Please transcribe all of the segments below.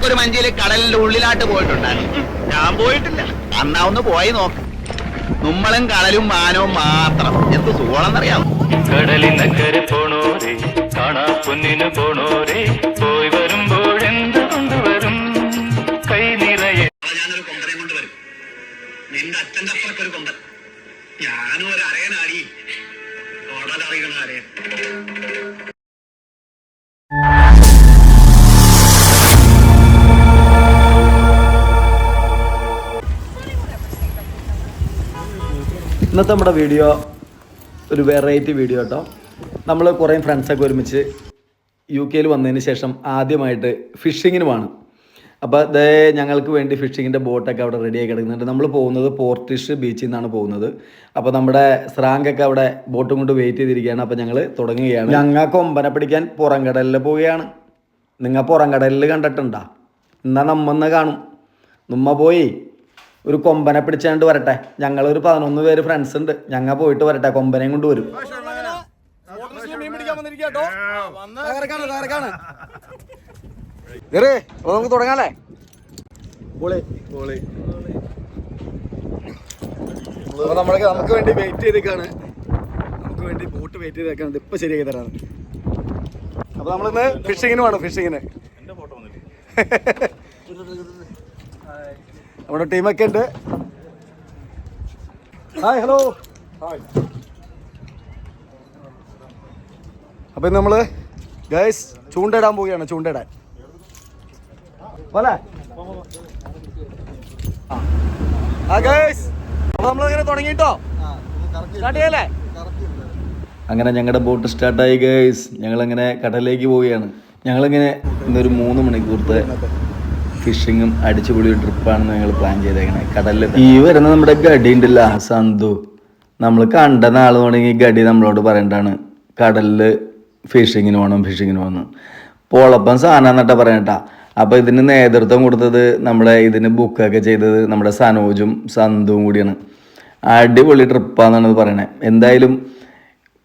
ഇടയ്ക്ക് ഒരു മഞ്ചിയിൽ കടലിന്റെ ഉള്ളിലാട്ട് പോയിട്ടുണ്ടായിരുന്നു. ഞാൻ പോയിട്ടില്ല. അന്നാ ഒന്ന് പോയി നോക്ക്. നമ്മളും കടലും മാനവും മാത്രം. എന്ത് സുഖമാണെന്നറിയാം കടലിനക്കരെ പോണോരേ കാണാ പൊന്നിന് പോണോരേ പോയി വരുമ്പോഴെന്ത് കൊണ്ടുവരും കൈ നിറയെ ഞാനൊരു കൊമ്പനെ കൊണ്ട് വരും. നിന്റെ അച്ഛന്റെ കൊമ്പൻ. ഞാനും ഒരു അരയനാടി. ഓടലറിയണ അരയൻ ഇന്നത്തെ നമ്മുടെ വീഡിയോ ഒരു വെറൈറ്റി വീഡിയോ കേട്ടോ. നമ്മൾ കുറേ ഫ്രണ്ട്സൊക്കെ ഒരുമിച്ച് യു കെയിൽ വന്നതിന് ശേഷം ആദ്യമായിട്ട് ഫിഷിങ്ങിനുമാണ് അപ്പോൾ അതേ ഞങ്ങൾക്ക് വേണ്ടി ഫിഷിങ്ങിന്റെ ബോട്ടൊക്കെ അവിടെ റെഡി ആയി കിടക്കുന്നുണ്ട്. നമ്മൾ പോകുന്നത് പോർട്ടിഷ് ബീച്ചിൽ നിന്നാണ് പോകുന്നത്. അപ്പോൾ നമ്മുടെ സ്രാങ്കൊക്കെ അവിടെ ബോട്ടും കൊണ്ട് വെയിറ്റ് ചെയ്തിരിക്കുകയാണ്. അപ്പോൾ ഞങ്ങൾ തുടങ്ങുകയാണ്. ഞങ്ങൾക്ക് ഒമ്പനെ പിടിക്കാൻ പുറം കടലിൽ പോവുകയാണ്. നിങ്ങൾ പുറം കടലിൽ കണ്ടിട്ടുണ്ടോ? എന്നാൽ നമ്മന്ന് കാണും. നമ്മ പോയി. ഒരു കൊമ്പനെ പിടിച്ചാണ്ട് വരട്ടെ. ഞങ്ങൾ ഒരു പതിനൊന്ന് പേര് ഫ്രണ്ട്സ് ഉണ്ട്. ഞങ്ങൾ പോയിട്ട് വരട്ടെ. കൊമ്പനെയും കൊണ്ട് വരും. നമുക്ക് തുടങ്ങാല്ലേ? അപ്പൊ നമ്മളെ നമുക്ക് വേണ്ടി വെയിറ്റ് ചെയ്തേക്കാണ്. നമുക്ക് വേണ്ടി ബോട്ട് വെയിറ്റ് ചെയ്തേക്കാണ്. ഇപ്പൊ ശരിയാക്കി തരാണ് അപ്പൊ നമ്മളിന്ന് ഫിഷിങ്ങിന് വേണം ഫിഷിങ്ങിന് നമ്മുടെ ടീമൊക്കെ ഉണ്ട്. ഹായ് ഹലോ ഹായ് അപ്പൊ ഇന്ന് നമ്മൾ ഗൈസ് ചൂണ്ടയിടാൻ പോവുകയാണ് ചൂണ്ടയിടാൻ. പോലെ ആ. ഗൈസ് അപ്പൊ നമ്മളിങ്ങനെ തുടങ്ങിട്ടോ? സ്റ്റാർട്ട് ചെയ്യല്ലേ അങ്ങനെ ഞങ്ങളുടെ ബോട്ട് സ്റ്റാർട്ടായി ഗൈസ് ഞങ്ങളങ്ങനെ കടലിലേക്ക് പോവുകയാണ്. ഞങ്ങളിങ്ങനെ ഇന്നൊരു മൂന്ന് മണിക്കൂറത്തെ ഫിഷിങ്ങും അടിച്ചുപൊളി ട്രിപ്പാണ് ഞങ്ങൾ പ്ലാൻ ചെയ്തേക്കണേ. കടലിൽ ഈ വരുന്ന നമ്മുടെ ഗഡി ഉണ്ടല്ല സന്തു. നമ്മൾ കണ്ട നാൾ തുടങ്ങി ഗഡി നമ്മളോട് പറയണ്ടാണ് കടലിൽ ഫിഷിങ്ങിന് പോകണം ഫിഷിങ്ങിന് പോകണം പോളപ്പം സാധനം എന്നിട്ടാ പറയട്ടാ അപ്പൊ ഇതിന് നേതൃത്വം കൊടുത്തത് നമ്മുടെ ഇതിന് ബുക്കൊക്കെ ചെയ്തത് നമ്മുടെ സനോജും സന്തുവും കൂടിയാണ്. അടിപൊളി ട്രിപ്പാന്നാണ് ഇത് പറയണേ. എന്തായാലും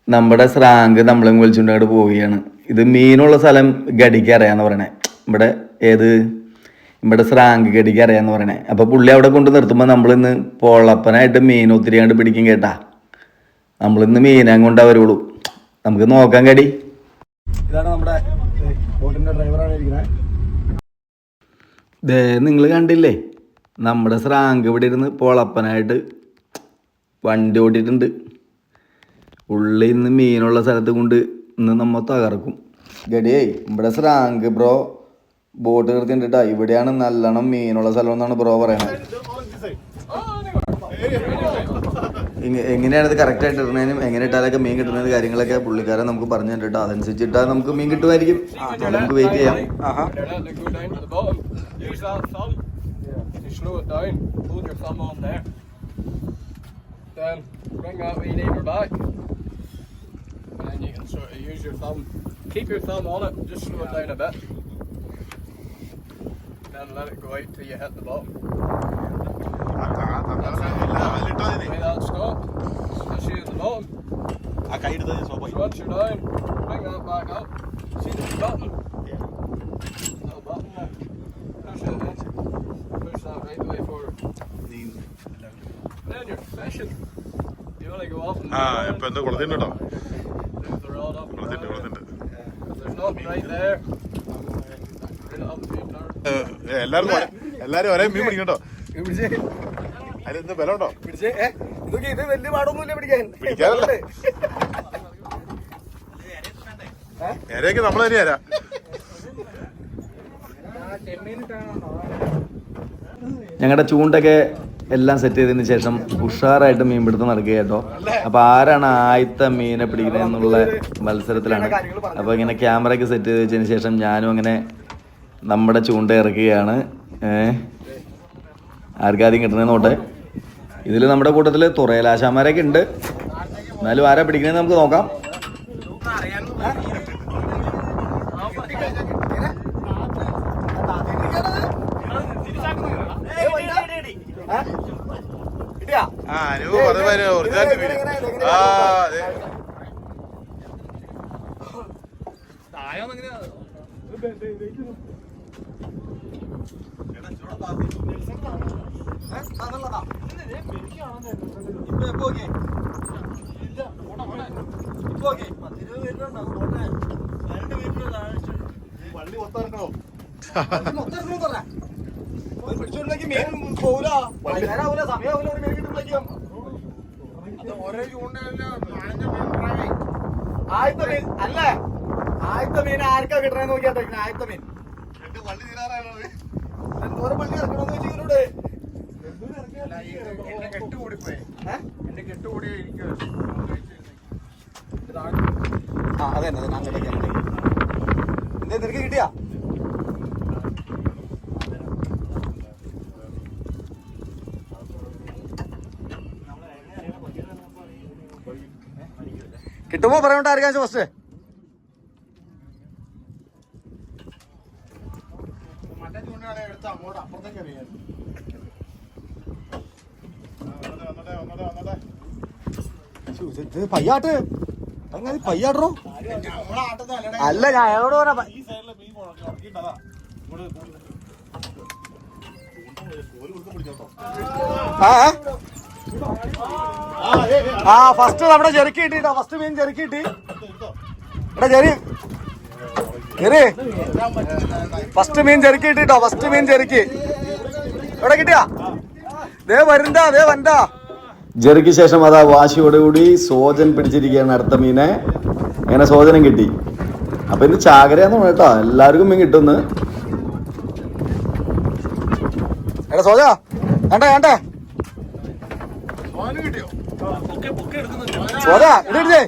നമ്മുടെ സ്രാങ്ക് നമ്മളെയും വിളിച്ചുകൊണ്ട് അങ്ങോട്ട് പോവുകയാണ്. ഇത് മീനുള്ള സ്ഥലം ഗഡിക്ക് അറിയാന്ന് പറയണേ. ഇവിടെ ഏത്? ഇവിടെ സ്രാങ്ക് കടിക്ക് അറിയാന്ന് പറയണേ. അപ്പൊ പുള്ളി അവിടെ കൊണ്ട് നിർത്തുമ്പോൾ നമ്മളിന്ന് പൊള്ളപ്പനായിട്ട് മീൻ ഒത്തിരി കണ്ട് പിടിക്കും കേട്ടാ. നമ്മളിന്ന് മീനാൻ കൊണ്ടാ വരുള്ളൂ നമുക്ക് നോക്കാൻ കടി. ഇതാണ് നമ്മുടെ ബോട്ടിന്റെ ഡ്രൈവറാണ് ഇരിക്കുന്നത് ദേ നിങ്ങൾ കണ്ടില്ലേ? നമ്മുടെ സ്രാങ്ക് ഇവിടെ ഇരുന്ന് പൊളപ്പനായിട്ട് വണ്ടി ഓടിയിട്ടുണ്ട്. ഉള്ളിന്ന് മീനുള്ള സ്ഥലത്ത് കൊണ്ട് ഇന്ന് നമ്മ തകർക്കും. ഗഡിയേ ഇവിടെ സ്രാങ്ക് ബ്രോ ബോട്ട് കിടത്തിണ്ടിട്ടാ ഇവിടെയാണ് നല്ലോണം മീനുള്ള സ്ഥലം എന്നാണ് ബ്രോ പറയണത്. എങ്ങനെയാണ് ഇത് കറക്റ്റ് ആയിട്ട് ഇടുന്നതിനും എങ്ങനെ ഇട്ടാലൊക്കെ മീൻ കിട്ടുന്നത് കാര്യങ്ങളൊക്കെ പുള്ളിക്കാരെ നമുക്ക് പറഞ്ഞു തന്നിട്ടോ അതനുസരിച്ച് ഇട്ടാൽ നമുക്ക് മീൻ കിട്ടുമായിരിക്കും. നമുക്ക് വെയിറ്റ് ചെയ്യാം. Keep your thumb on it, just slow yeah. it down a bit. then let it go out till you hit the bottom. Without stop, just shoot the bottom. I guided it as well. So once you're down, bring that back up. See the button? Yeah. Little button there. Push it in. Push that right away forward. Lean. Then you're fishing. You only go off and Ah, but no, we're thinner though. There's not right there. എല്ലാരും എല്ലാരും ഒരേ മീൻ പിടിക്കും കേട്ടോ. അതിലെന്ത് ബലം ഉണ്ടോ? പിടിച്ചേ. ഇതൊക്കെ ഇത് വലിയ പാടൊന്നുമില്ല പിടിക്കാൻ. പിടിക്കാറല്ലേ. ഇരയൊക്കെ നമ്മൾ തന്നെ തരാം ഞങ്ങളുടെ ചൂണ്ടൊക്കെ എല്ലാം സെറ്റ് ചെയ്തതിന് ശേഷം ഉഷാറായിട്ട് മീൻ പിടുത്തം നടക്കുക കേട്ടോ. അപ്പൊ ആരാണ് ആദ്യത്തെ മീനെ പിടിക്കുന്നത് എന്നുള്ള മത്സരത്തിലാണ്. അപ്പൊ ഇങ്ങനെ ക്യാമറയ്ക്ക് സെറ്റ് ചെയ്ത് വെച്ചതിന് ശേഷം ഞാനും അങ്ങനെ നമ്മുടെ ചൂണ്ട ഇറക്കുകയാണ്. ഏഹ് ആർക്കാദ്യം കിട്ടണേ നോട്ടെ ഇതിൽ നമ്മുടെ കൂട്ടത്തിൽ തുറയലാശാമാരൊക്കെ ഉണ്ട്. എന്നാലും ആരാ പിടിക്കണേന്ന് നമുക്ക് നോക്കാം. ആ അതെ വള്ളി മീൻ ആർക്കാ കിട്ടണേ നോക്കിയാ ആദ്യത്തെ മീൻ. എന്റെ വള്ളി എന്തോരം പള്ളി ഇറക്കണമെന്ന് വെച്ചാൽ ഇവരോട് എന്റെ കെട്ട് കൂടിപ്പോയി എന്റെ കെട്ട് കൂടി ആ അതെ അതെ അങ്ങോട്ടേക്ക് അങ്ങോട്ടേക്ക്. എന്തേ നിനക്ക് കിട്ടിയാ? കിട്ടുമ്പോ പറയണ്ട ആർക്കാ ഫസ്റ്റ് വന്നട്ടെ പയ്യാട്ട്. അങ്ങനെ പയ്യാടോ അല്ല ഞാൻ അയാളോട് പിടിച്ചോട്ടോ ആ ഫസ്റ്റ് നമ്മുടെ ചെറുക്കി കിട്ടിട്ടോ ഫസ്റ്റ് മീൻ ചെറുക്കി കിട്ടി. ഇവിടെ ചെറിയ ചെറി ഫസ്റ്റ് മീൻ ചെറുക്കി കിട്ടിട്ടോ ഫസ്റ്റ് മീൻ ചെറുക്കി എവിടെ കിട്ടിയാ? ദേ വരുന്ന ദേ വണ്ട ജെറിക്ക് ശേഷം അതാ വാശിയോടുകൂടി സോജൻ പിടിച്ചിരിക്കുകയാണ് അടുത്ത മീനെ അങ്ങനെ സോജനം കിട്ടി അപ്പൊ ഇത് ചാകരയാന്ന് പറഞ്ഞു കേട്ടോ എല്ലാവർക്കും മീൻ കിട്ടുന്നു എടാ സോജ വേണ്ടേ സോജ ഇടേ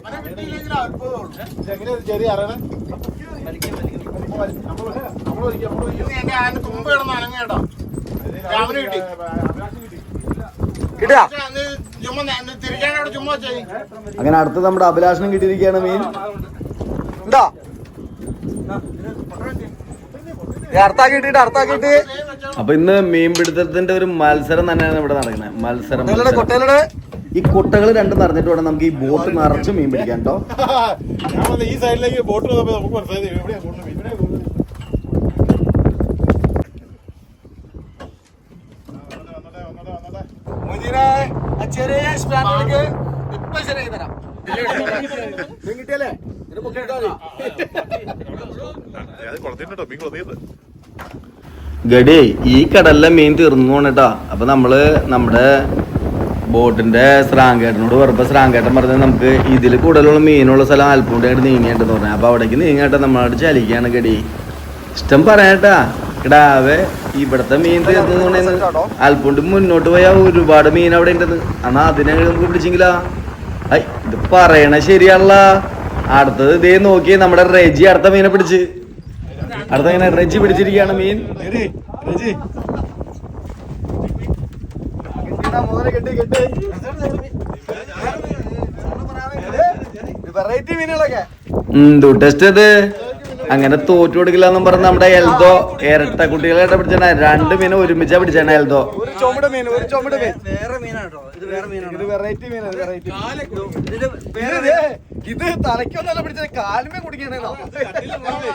അനങ്ങേട്ടോ രാവിലെ കിട്ടി ചെയ്യും അങ്ങനെ അടുത്ത നമ്മുടെ അഭിലാഷണം കിട്ടിയിരിക്കുകയാണ് മീൻ. എന്താ? അപ്പൊ ഇന്ന് മീൻ പിടുത്തത്തിന്റെ ഒരു മത്സരം തന്നെയാണ് ഇവിടെ നടക്കുന്നത്. മത്സരം ഈ കുട്ടകൾ രണ്ടും നിറഞ്ഞിട്ട് വേണം നമുക്ക് ഈ ബോട്ട് നിറച്ച് മീൻ പിടിക്കാൻ കേട്ടോ. ഈ സൈഡിലേക്ക് ബോട്ട് നമുക്ക് മനസ്സിലായി എവിടെയാ കൂടുതൽ ഇവിടെ മുജിനെ ആ ചെറിയ സ്പാനർക്ക് ഇപ്പൊ ശരിയാക്കി തരാം. കിട്ടിയല്ലേ? ഗഡി ഈ കടലിലെ മീൻ തീർന്നു പോണേട്ടാ അപ്പൊ നമ്മൾ നമ്മുടെ ബോട്ടിന്റെ സ്രാങ്കേട്ടനോട് പറഞ്ഞപ്പോ സ്രാങ്കേട്ടൻ പറഞ്ഞത് നമുക്ക് ഇതിൽ കൂടുതലുള്ള മീനുള്ള സ്ഥലം ആൽപ്പൂണ്ട് അങ്ങോട്ട് നീങ്ങിയിട്ടുണ്ടെന്ന് പറഞ്ഞു. അപ്പൊ അവിടേക്ക് നീങ്ങാട്ടെ നമ്മളോട് ചലിക്കാണ് ഗഡി. ഇഷ്ടം പറയാട്ടാ കിടാവേ ഇവിടത്തെ മീൻ തീർന്നു അല്പണ്ട് മുന്നോട്ട് പോയാ ഒരുപാട് മീൻ അവിടെ ഉണ്ടെന്ന്. എന്നാ അതിനെ നമുക്ക് പിടിച്ചെങ്കിലാ ഐ ഇത് പറയണ ശരിയാണല്ല. അടുത്തത് ഇതേ നോക്കി നമ്മുടെ റെജി അടുത്ത മീനെ പിടിച്ച്. അടുത്ത ഇങ്ങനെ റെജി പിടിച്ചിരിക്കുകയാണ് മീൻ. റജി. മോനെ കെട്ടി കെട്ടി. വെറൈറ്റി മീനുകളൊക്കെ. എന്തു ടെസ്റ്റ് ഇത് അങ്ങനെ തോറ്റു കൊടുക്കില്ല എന്നും പറഞ്ഞ് നമ്മുടെ എൽദോ ഇരട്ട കുട്ടികളെ പിടിച്ചാണ് രണ്ട് മീൻ ഒരുമിച്ചാ പിടിച്ചാണ് എൽദോ. ഒരു ചുമട് മീൻ ഒരു ചുമട് മീൻ. വേറെ മീനാണ്? കേട്ടോ ഇത് വേറെ മീനാണ്? ഇത് വെറൈറ്റി മീനാണ് വെറൈറ്റി ഇതിൽ വേറെ ഇത് തലയ്ക്കൊന്നല്ല പിടിച്ചത് കാലുമേ കുടിക്കണേന്നോ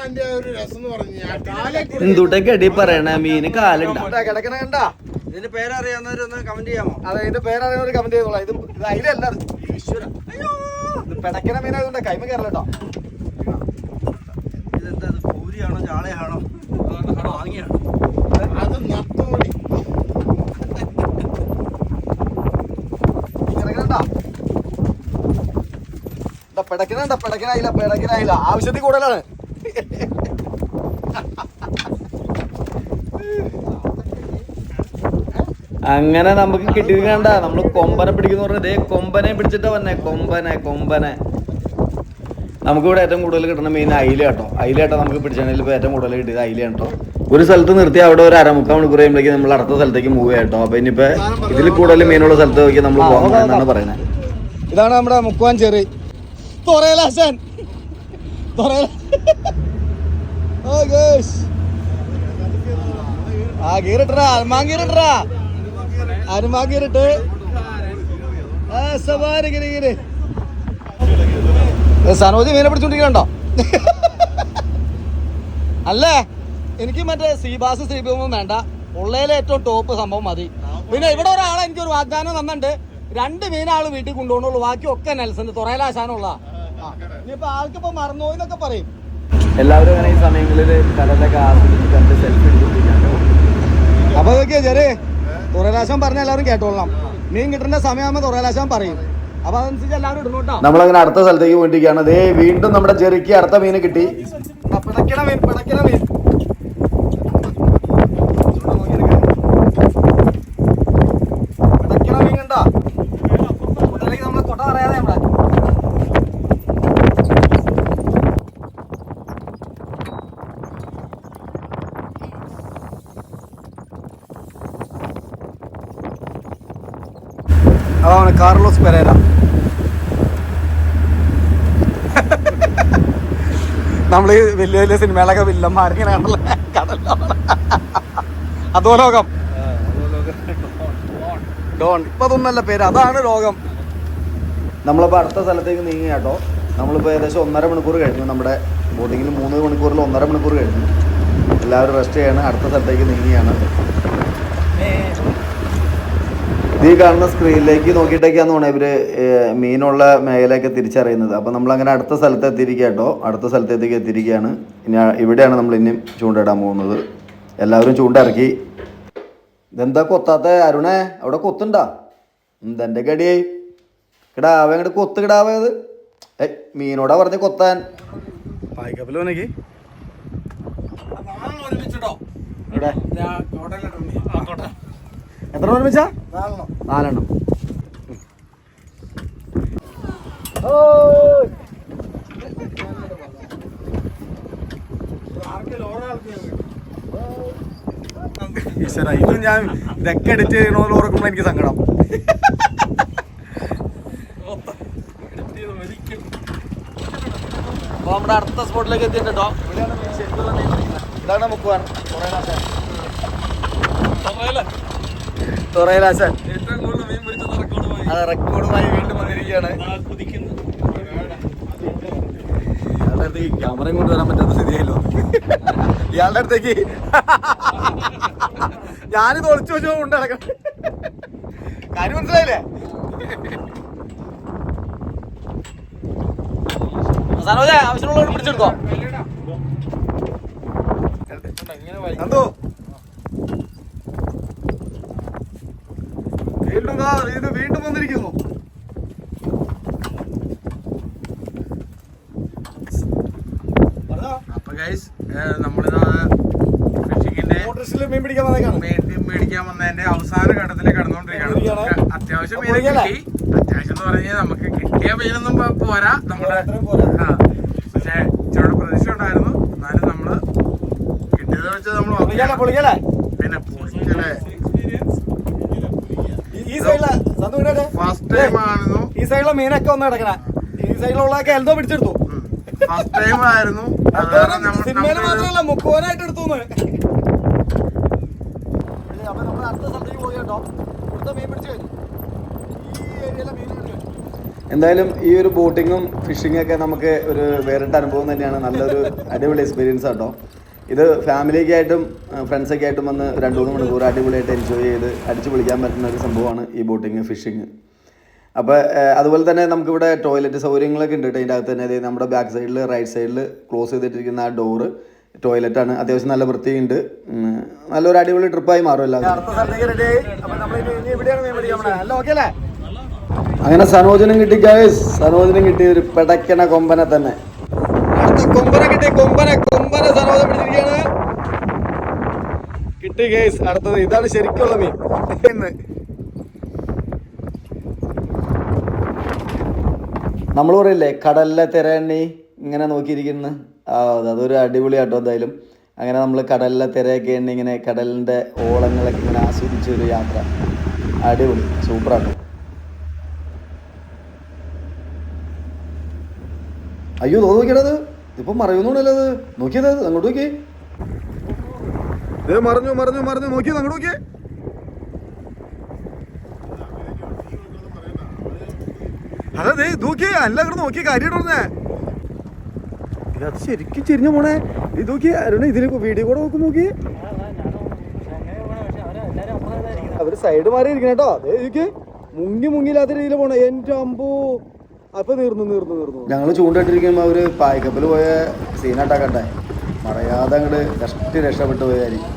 എന്റെ ഒരു രസം എന്ന് പറഞ്ഞു ഞാൻ കാലേ എന്തുട്ടൊക്കെ അടി പറയണ? മീന് കാലുണ്ട. കിടക്കണ കണ്ടാ? ഇതിന്റെ പേരറിയാവുന്നവരൊന്ന് കമന്റ് ചെയ്യാമോ? അതെ ഇതിന്റെ പേരറിയാവുന്നവർ കമന്റ് ചെയ്തോളാം. ഇത് ഇത് അതിലല്ല ഈശ്വര. അയ്യോ ഇത് പിടക്കണ മീനായതുകൊണ്ട് കൈമ കയറല പൂരിയാണോ ചാളയാണോ വാങ്ങിയാണോ അത് നത്തോടി പിടക്കണ പിടക്കനായില്ല പിടക്കനായില്ല ആവശ്യത്തിൽ കൂടുതലാണ്. അങ്ങനെ നമുക്ക് കിട്ടിയിരിക്കണ്ട നമ്മൾ കൊമ്പനെ പിടിക്കുന്ന പറഞ്ഞ ദേ കൊമ്പനെ പിടിച്ചിട്ടാ വന്നെ കൊമ്പനെ കൊമ്പനെ. നമുക്കിവിടെ ഏറ്റവും കൂടുതൽ കിട്ടുന്ന മെയിൻ അയില കേട്ടോ. അയില കേട്ടോ നമുക്ക് പിടിച്ചാണെങ്കിൽ ഇപ്പോൾ ഏറ്റവും കൂടുതൽ കിട്ടിയത് അയില കേട്ടോ. ഒരു സ്ഥലത്ത് നിർത്തി അവിടെ ഒരു അരമുക്കാൽ മണിക്കൂർ കഴിയുമ്പോഴേക്കും നമ്മൾ അടുത്ത സ്ഥലത്തേക്ക് മൂവ് കേട്ടോ. അപ്പോൾ ഇനിയിപ്പോൾ ഇതിൽ കൂടുതൽ മീനുള്ള സ്ഥലത്ത് നോക്കി നമ്മൾ പോകണം എന്നാണ് പറയുന്നത്. ഇതാണ് നമ്മുടെ മുക്കുവാൻ ചെറി. തൊറയലാശാൻ ആ ഗീറിട്ട്. ആ സവാരി ഗിരി ഗിരി. സനോജ് മീനെ പിടിച്ചോണ്ടിരിക്കണ്ടോ അല്ലേ? എനിക്ക് മറ്റേ സീബാസ് സീബിയൊന്നും വേണ്ട. ഉള്ളതിലെ ഏറ്റവും ടോപ്പ് സംഭവം മതി. പിന്നെ ഇവിടെ ഒരാളെ എനിക്ക് ഒരു വാഗ്ദാനം തന്നിട്ടുണ്ട്. രണ്ട് മീനാൾ വീട്ടിൽ കൊണ്ടുപോകണുള്ളൂ ബാക്കി ഒക്കെ നെൽസന്റെ തുറയിലാശാനുള്ള ഇനിയിപ്പോ ആൾക്കിപ്പോ മറന്നുപോയി എന്നൊക്കെ പറയും. എല്ലാവരും അങ്ങനെ ഈ സമയങ്ങളിൽ കടലൊക്കെ സെൽഫി അപ്പൊ നോക്കിയാ ചെറിയ തുറയിലാശം പറഞ്ഞ എല്ലാവരും കേട്ടോളാം മീൻ കിട്ടേണ്ട സമയമാകുമ്പോ തുറയിലാശം പറയും. നമ്മളങ്ങനെ അടുത്ത സ്ഥലത്തേക്ക് പോയിട്ടിരിക്കുകയാണ്. ദേ വീണ്ടും നമ്മുടെ ചെറുക്കി അടുത്ത മീന് കിട്ടി. പിടക്കണ മീൻ പിടക്കണ മീൻ പിടക്കണ മീൻ കണ്ടോ കൂട്ടത്തിലേക്ക് നമ്മൾ കൊട്ട പറയാതെ നമ്മളെ അതാണ് കാർലോസ് പെരേര നമ്മൾ ഈ വലിയ വലിയ സിനിമകളൊക്കെ വില്ലന്മാരിങ്ങനെയാണല്ലോ കടലോ അതോ ലോകം ഡോൺ ഇപ്പൊ അതൊന്നല്ല പേര്. അതാണ് ലോകം. നമ്മളിപ്പോൾ അടുത്ത സ്ഥലത്തേക്ക് നീങ്ങി കേട്ടോ. നമ്മളിപ്പോൾ ഏകദേശം ഒന്നര മണിക്കൂർ കഴിഞ്ഞു. നമ്മുടെ ബോട്ടിങ്ങിൽ മൂന്ന് മണിക്കൂറിൽ ഒന്നര മണിക്കൂർ കഴിഞ്ഞു. എല്ലാവരും റെസ്റ്റ് ചെയ്യാണ്. അടുത്ത സ്ഥലത്തേക്ക് നീങ്ങിയാണ് ഈ കാണുന്ന സ്ക്രീനിലേക്ക് നോക്കിയിട്ടൊക്കെയാന്ന് തോന്നുന്നത് ഇവർ മീനുള്ള മേഖലയൊക്കെ തിരിച്ചറിയുന്നത്. അപ്പൊ നമ്മൾ അങ്ങനെ അടുത്ത സ്ഥലത്ത് എത്തിയിരിക്കുക കേട്ടോ അടുത്ത സ്ഥലത്തേക്ക് എത്തിയിരിക്കുകയാണ് ഇനി ഇവിടെയാണ് നമ്മൾ ഇനിയും ചൂണ്ടയിടാൻ പോകുന്നത്. എല്ലാവരും ചൂണ്ടിറക്കി ഇതെന്താ കൊത്താത്ത അരുണേ? അവിടെ കൊത്തുണ്ടാ? എന്തെന്റെ കടിയേ കിടാവേ അങ്ങോട്ട് കൊത്ത് കിടാവേ അത്. ഏയ് മീനോടാ പറഞ്ഞ് കൊത്താൻ. ഇവിടെ എത്ര ഒരുമിച്ച നാലെണ്ണം. ഈശ്വര ഇതും ഞാൻ ഇതൊക്കെ എഡിറ്റ് ചെയ്യണമെന്ന് ഓർക്കുമ്പോൾ എനിക്ക് സങ്കടം അപ്പോൾ നമ്മുടെ അടുത്ത സ്പോട്ടിലേക്ക് എത്തിയിട്ടുണ്ടോ ഇതാണ് മുക്കുവാൻ ഏറ്റവും പിടിച്ചത് റെക്കോർഡുമായി അത് റെക്കോർഡുമായി വീണ്ടും വന്നിരിക്കുകയാണ്. ഇയാളുടെ അടുത്തേക്ക് ക്യാമറയും കൊണ്ടുവരാൻ പറ്റാത്ത സ്ഥിതിയായല്ലോ. ഇയാളുടെ അടുത്തേക്ക്. ഞാനിത് ഒളിച്ചു വെച്ചോ കൊണ്ട് നടക്കണം. കാര്യം മനസ്സിലായില്ലേ? സനോജ ആവശ്യമുള്ളവർ പിടിച്ചെടുത്തോ. എന്തോ വീണ്ടും ദാ ഇത് വീണ്ടും വന്നിരിക്കുന്നു അപ്പൊ ഗൈസ് നമ്മളിതാ ഫിഷിങ്ങിന്റെ മേടിക്കാൻ വന്നതിന്റെ അവസാന ഘട്ടത്തിൽ കടന്നുകൊണ്ടിരിക്കുകയാണ്. അത്യാവശ്യം മീൻ കിട്ടി. അത്യാവശ്യം എന്ന് പറഞ്ഞാൽ നമുക്ക് കിട്ടിയ മീനൊന്നും പോരാ. നമ്മുടെ. ആ പക്ഷെ ഇച്ചിരി പ്രതീക്ഷ ഉണ്ടായിരുന്നു. എന്നാലും നമ്മൾ കിട്ടിയത് വെച്ച് നമ്മൾ പിന്നെ പൊളിക്കലേ ഈ- സൈഡിലെ ഫസ്റ്റ് ടൈം ആയിരുന്നു ഈ സൈഡിലെ മീനൊക്കെ ഒന്ന് കിടക്കണ. ഈ സൈഡിലുള്ളതൊക്കെ എന്തോ പിടിച്ചെടുത്തു. ഫസ്റ്റ് ടൈം ആയിരുന്നു. സിനിമയിൽ മാത്രമല്ല മുക്കുവാനായിട്ട് എടുത്തു അപ്പൊ നമ്മൾ അടുത്ത സ്ഥലത്തേക്ക് പോയി ഇവിടുത്തെ മീൻ പിടിച്ചു കഴിഞ്ഞു. ഈ ഏരിയയിലെ മീൻ എന്തായാലും ഈ ഒരു ബോട്ടിങ്ങും ഫിഷിംഗ് ഒക്കെ നമുക്ക് ഒരു വേറിട്ട അനുഭവം തന്നെയാണ്. നല്ലൊരു അടിപൊളി എക്സ്പീരിയൻസ് ആട്ടോ ഇത് ഫാമിലിയൊക്കെ ആയിട്ടും ഫ്രണ്ട്സൊക്കെ ആയിട്ടും വന്ന് രണ്ട് മൂന്ന് മണിക്കൂർ അടിപൊളിയായിട്ട് എൻജോയ് ചെയ്ത് അടിച്ചു പൊളിക്കാൻ പറ്റുന്ന ഒരു സംഭവമാണ് ഈ ബോട്ടിങ് ഫിഷിങ് അപ്പോൾ അതുപോലെ തന്നെ നമുക്ക് ഇവിടെ ടോയ്ലറ്റ് സൗകര്യങ്ങളൊക്കെ ഉണ്ട് കേട്ടോ ഇതിന്റെ അകത്ത് തന്നെ ദേ നമ്മുടെ ബാക്ക് സൈഡിൽ റൈറ്റ് സൈഡിൽ ക്ലോസ് ചെയ്തിട്ടിരിക്കുന്ന ആ ഡോറ് ടോയ്ലറ്റാണ് അത്യാവശ്യം നല്ല വൃത്തിയുണ്ട്. നല്ലൊരു അടിപൊളി ട്രിപ്പായി മാറും എല്ലാവരും അങ്ങനെ സനോജനം കിട്ടി ഗൈസ് സനോജനം കിട്ടി ഒരു പെടക്കണ കൊമ്പനെ തന്നെ. കൊമ്പനെ കിട്ടി കൊമ്പനെ കൊമ്പനെ സരോജം പിടിച്ചിരിക്കുകയാണ്. കിട്ടി ഗൈസ് അടുത്തത്. ഇതാണ് ശരിക്കുള്ള മീൻ. നമ്മൾ പറയില്ലേ കടലിലെ തിരണ്ണി ഇങ്ങനെ നോക്കിയിരിക്കുന്നു. അതൊരു അടിപൊളി അടിപൊളിയാട്ടോ എന്തായാലും. അങ്ങനെ നമ്മൾ കടലിലെ തിരയൊക്കെ എണ്ണി ഇങ്ങനെ കടലിന്റെ ഓളങ്ങളൊക്കെ ഇങ്ങനെ ആസ്വദിച്ച ഒരു യാത്ര. അടിപൊളി സൂപ്പറാട്ടോ അയ്യോ തോ നോക്കിയടത് ഇപ്പം മറയുന്നുണ്ടല്ലോ അത്? നോക്കിയത് അങ്ങോട്ട് നോക്കി ഇത് മറിഞ്ഞു മറിഞ്ഞു മറിഞ്ഞു നോക്കി അങ്ങോട്ട് നോക്കിയേ. അതെ നോക്കി അല്ല അങ്ങോട്ട് നോക്കി കാര്യം അത് ശരിക്കും ചെരിഞ്ഞു പോണേ. ഇത് നോക്കി അരുണ് ഇതിൽ വീഡിയോ കൂടെ നോക്കി നോക്കി. അവർ സൈഡ് മാറി ഇരിക്കണ കേട്ടോ അതേ ഇരിക്ക് മുങ്ങി മുങ്ങില്ലാത്ത രീതിയിൽ പോണേ. എന്റെ അമ്പോ. അപ്പൊ നീർന്നു നീർന്നു നീർന്നു. ഞങ്ങൾ ചൂണ്ടിട്ടിരിക്കുമ്പോ അവർ പായ്ക്കപ്പിൽ പോയ സീനാട്ടാക്കട്ടെ മറയാതെ അങ്ങോട്ട് കഷ്ടി രക്ഷപ്പെട്ടു പോയായിരിക്കും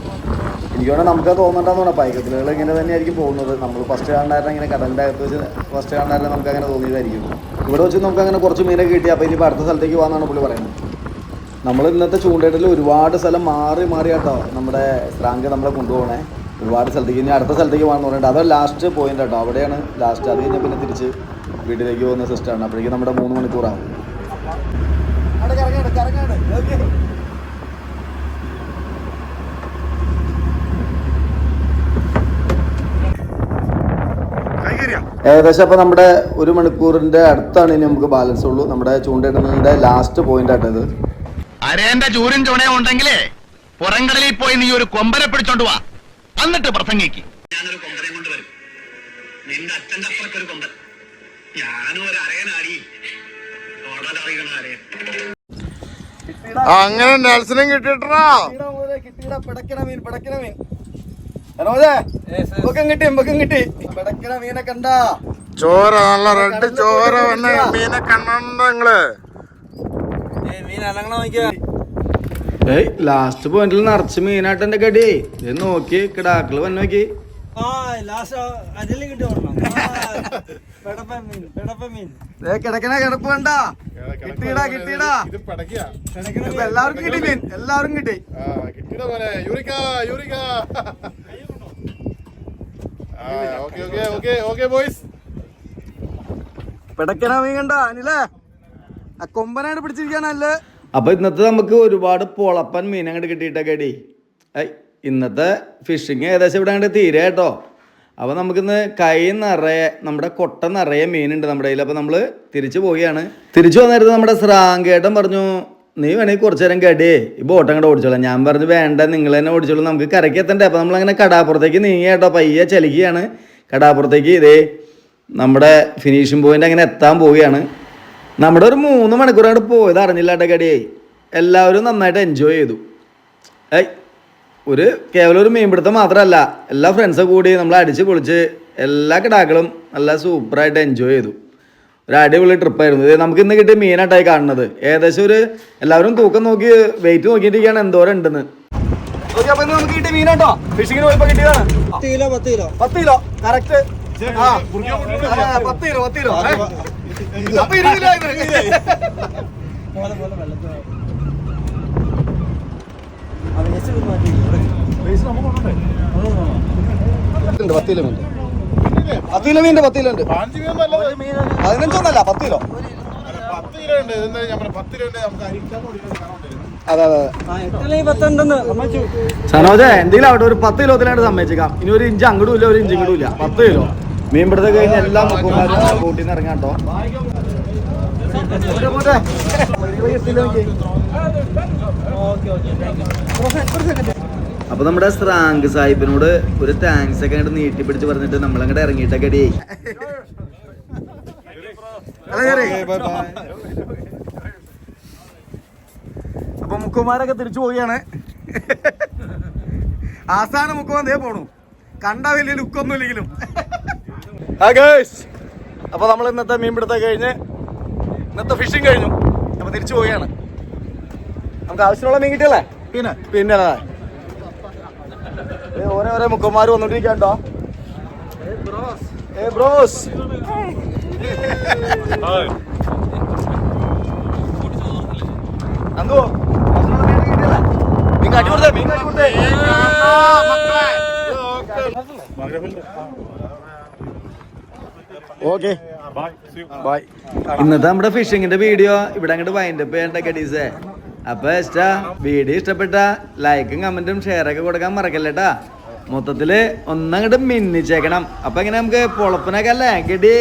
എനിക്ക് വേണം നമുക്ക് തോന്നണ്ടെന്ന് പറഞ്ഞാൽ പൈക്കത്തിലുകൾ ഇങ്ങനെ തന്നെയായിരിക്കും പോകുന്നത്. നമ്മൾ ഫസ്റ്റ് കാണാറുണ്ട് ഇങ്ങനെ കടലിന്റെ അകത്ത് വെച്ച് ഫസ്റ്റ് കാണാറുണ്ട് നമുക്ക് അങ്ങനെ തോന്നിയതായിരിക്കും. ഇവിടെ വെച്ച് നമുക്ക് അങ്ങനെ കുറച്ച് മീനൊക്കെ കിട്ടി. അപ്പോൾ ഇനി അടുത്ത സ്ഥലത്തേക്ക് പോകാന്നാണ് പുള്ളി പറയുന്നത്. നമ്മൾ ഇന്നത്തെ ചൂണ്ടയിട്ടിൽ ഒരുപാട് സ്ഥലം മാറി മാറി കേട്ടോ നമ്മുടെ സ്രാങ്ക് നമ്മളെ കൊണ്ടുപോകണേ. ഒരുപാട് സ്ഥലത്തേക്ക് ഇനി അടുത്ത സ്ഥലത്തേക്ക് പോകാൻ പറഞ്ഞിട്ട് അതോ ലാസ്റ്റ് പോയിന്റ് കേട്ടോ അവിടെയാണ് ലാസ്റ്റ് അത് കഴിഞ്ഞാൽ പിന്നെ തിരിച്ച് വീട്ടിലേക്ക് പോകുന്ന സിസ്റ്റമാണ് അപ്പോഴേക്കും നമ്മുടെ മൂന്ന് മണിക്കൂറാവും. ഏകദേശം അപ്പോൾ നമ്മുടെ ഒരു മണിക്കൂറിന്റെ അടുത്താണ് ഇനി നമുക്ക് ബാലൻസ് ഉള്ളൂ. നമ്മുടെ ചൂണ്ടയിടുന്നതിന്റെ ലാസ്റ്റ് പോയിന്റ് ആട്ടത് അരേന്റെ ചൂരും ചുണയും ഉണ്ടെങ്കിലേ പുറങ്കടലിൽ പോയി നീ ഒരു കൊമ്പനെ പിടിച്ചോണ്ട് വാ. എന്നിട്ട് പ്രസംഗിക്ക്. ഞാനൊരു കൊമ്പനെ കൊണ്ട് വരും. നിന്റെ അച്ഛന്റെ അപ്പുറത്ത് ഒരു കൊമ്പൻ. ഞാനും ഒരു അരയനാടി. ഓടലറിയണ അരയൻ അങ്ങനെ നെൽസനും കിട്ടിട്ടാ ചോര നല്ല റെഡ് ചോര വന്ന മീനെ കണ്ടോ നിങ്ങൾ? ഏയ് ലാസ്റ്റ് പോയിന്റിൽ നിറച്ച് മീനായിട്ട് എന്റെ കടി. ഇത് നോക്കി കിടാക്കൾ വന്ന് നോക്കി. കിടക്കണ കിടപ്പ് വേണ്ട. കിട്ടിയിടാ കിട്ടിയിടാ. എല്ലാവർക്കും കിട്ടി മീൻ എല്ലാവർക്കും കിട്ടി ആ കിട്ടിയ പോലെ eureka eureka okay okay okay okay boys പിടക്കണ മീൻ കണ്ട? അനിലേ? ആ കൊമ്പനായിട്ട് പിടിച്ചിരിക്കാനല്ലേ അപ്പൊ ഇന്നത്തെ നമുക്ക് ഒരുപാട് പൊളപ്പൻ മീൻ അങ്ങോട്ട് കിട്ടിയിട്ടൊക്കെ അടി ഇന്നത്തെ ഫിഷിങ് ഏകദേശം ഇവിടെ അങ്ങോട്ട് തീരെ കേട്ടോ. അപ്പോൾ നമുക്കിന്ന് കൈ നിറയെ നമ്മുടെ കൊട്ട നിറയെ മീനുണ്ട് നമ്മുടെ കയ്യിൽ അപ്പോൾ നമ്മൾ തിരിച്ചു പോവുകയാണ്. തിരിച്ചു വന്നിരുന്നത് നമ്മുടെ സ്രാങ്കേട്ടൻ പറഞ്ഞു നീ വേണമെങ്കിൽ കുറച്ച് നേരം കടിയേ ഈ ബോട്ട് അങ്ങോട്ട് ഓടിച്ചോളാം. ഞാൻ പറഞ്ഞു വേണ്ട നിങ്ങൾ തന്നെ ഓടിച്ചോളൂ. നമുക്ക് കരയ്ക്ക് എത്തണ്ടേ? അപ്പോൾ നമ്മളങ്ങനെ കടാപ്പുറത്തേക്ക് നീങ്ങി കേട്ടോ. പയ്യെ ചലിക്കുകയാണ് കടാപ്പുറത്തേക്ക് ഇതേ നമ്മുടെ ഫിനിഷിംഗ് പോയിന്റ് അങ്ങനെ എത്താൻ പോവുകയാണ്. നമ്മുടെ ഒരു മൂന്ന് മണിക്കൂർ അങ്ങോട്ട് പോയത് അറിഞ്ഞില്ല കടിയേ എല്ലാവരും നന്നായിട്ട് എൻജോയ് ചെയ്തു. ഏയ് ഒരു കേവലം ഒരു മീൻപിടുത്തം മാത്രമല്ല എല്ലാ ഫ്രണ്ട്സും കൂടി നമ്മൾ അടിച്ച് പൊളിച്ച് എല്ലാ കിടാക്കളും നല്ല സൂപ്പറായിട്ട് എൻജോയ് ചെയ്തു. ഒരു അടിപൊളി ട്രിപ്പായിരുന്നു ഇത് നമുക്ക് ഇന്ന് കിട്ടിയ മീനായിട്ടായി കാണുന്നത്. ഏകദേശം ഒരു എല്ലാവരും തൂക്കം നോക്കി വെയിറ്റ് നോക്കിയിട്ടിരിക്കുകയാണ്. എന്തോരം ഉണ്ടെന്ന് നമുക്ക് കിട്ടിയ മീനാട്ടോ. ഫിഷിങ്ങിന് പോയപ്പോ കിട്ടിയതാണ്. പത്ത് കിലോ പത്ത് കിലോ. പത്ത് കിലോ. കറക്റ്റ് പത്ത് കിലോ പത്ത് കിലോ. അപ്പൊ ഇരുപത് കിലോ പത്ത് പത്ത് കിലോ മീനിന്റെ പത്ത് കിലോ ഉണ്ട് കിലോ പതിനഞ്ചൊന്നല്ല പത്ത് കിലോ സനോജെ കിലോ കിലോ എന്തെങ്കിലും അവിടെ ഒരു പത്ത് കിലോത്തിനായിട്ട് സമ്മതിച്ചേക്കാം. ഇനി ഒരു ഇഞ്ച് അങ്ങോട്ടും ഇല്ല ഒരു ഇഞ്ച് ഇങ്ങോട്ടും ഇല്ല. പത്ത് കിലോ. മീൻ പിടുത്തം കഴിഞ്ഞ എല്ലാ മുക്കുമാരും നിന്ന് ഇറങ്ങാം കേട്ടോ. ഓക്കെ അപ്പൊ നമ്മുടെ സ്രാങ്ക് സാഹിബിനോട് ഒരു താങ്ക്സ് ഒക്കെ അങ്ങോട്ട് നീട്ടി പിടിച്ച് പറഞ്ഞിട്ട് നമ്മളങ്ങോട്ട് ഇറങ്ങിയിട്ടൊക്കെ അടി. അപ്പൊ മുക്കുമാരൊക്കെ തിരിച്ചു പോവുകയാണ്. ആസാന മുക്കുമാൻ ദേ പോണു. കണ്ട വലിയ ലുക്കൊന്നും ഇല്ലെങ്കിലും അപ്പൊ നമ്മൾ ഇന്നത്തെ മീൻപിടുത്തം കഴിഞ്ഞ് ഇന്നത്തെ ഫിഷിംഗ് കഴിഞ്ഞു. അപ്പൊ തിരിച്ചു പോവുകയാണ്. നമുക്ക് ആവശ്യമുള്ള മീൻ കിട്ടിയല്ലേ? പിന്നെ. പിന്നെ ഓരോ ഓരോ മുക്കന്മാര് വന്നോണ്ടിരിക്കണ്ടോ ഏ ബ്രോസ്. അന്തോ മീൻ കാട്ടി കൊടുത്തേ മീൻ കാട്ടി കൊടുത്തേ. ഓക്കെ. ബൈ ഇന്നത്തെ നമ്മുടെ ഫിഷിങ്ങിന്റെ വീഡിയോ ഇവിടെ അങ്ങോട്ട് വൈൻഡപ്പ് ചെയ്യണ്ടേ കടീസേ? അപ്പൊ ഇഷ്ടാ വീഡിയോ ഇഷ്ടപ്പെട്ട ലൈക്കും കമന്റും ഷെയറൊക്കെ കൊടുക്കാൻ മറക്കല്ലേട്ടാ മൊത്തത്തിൽ ഒന്നങ്ങോട്ട് മിന്നിച്ചേക്കണം. അപ്പൊ എങ്ങനെ നമുക്ക് പൊളപ്പനൊക്കെ അല്ലേ? ഗഡി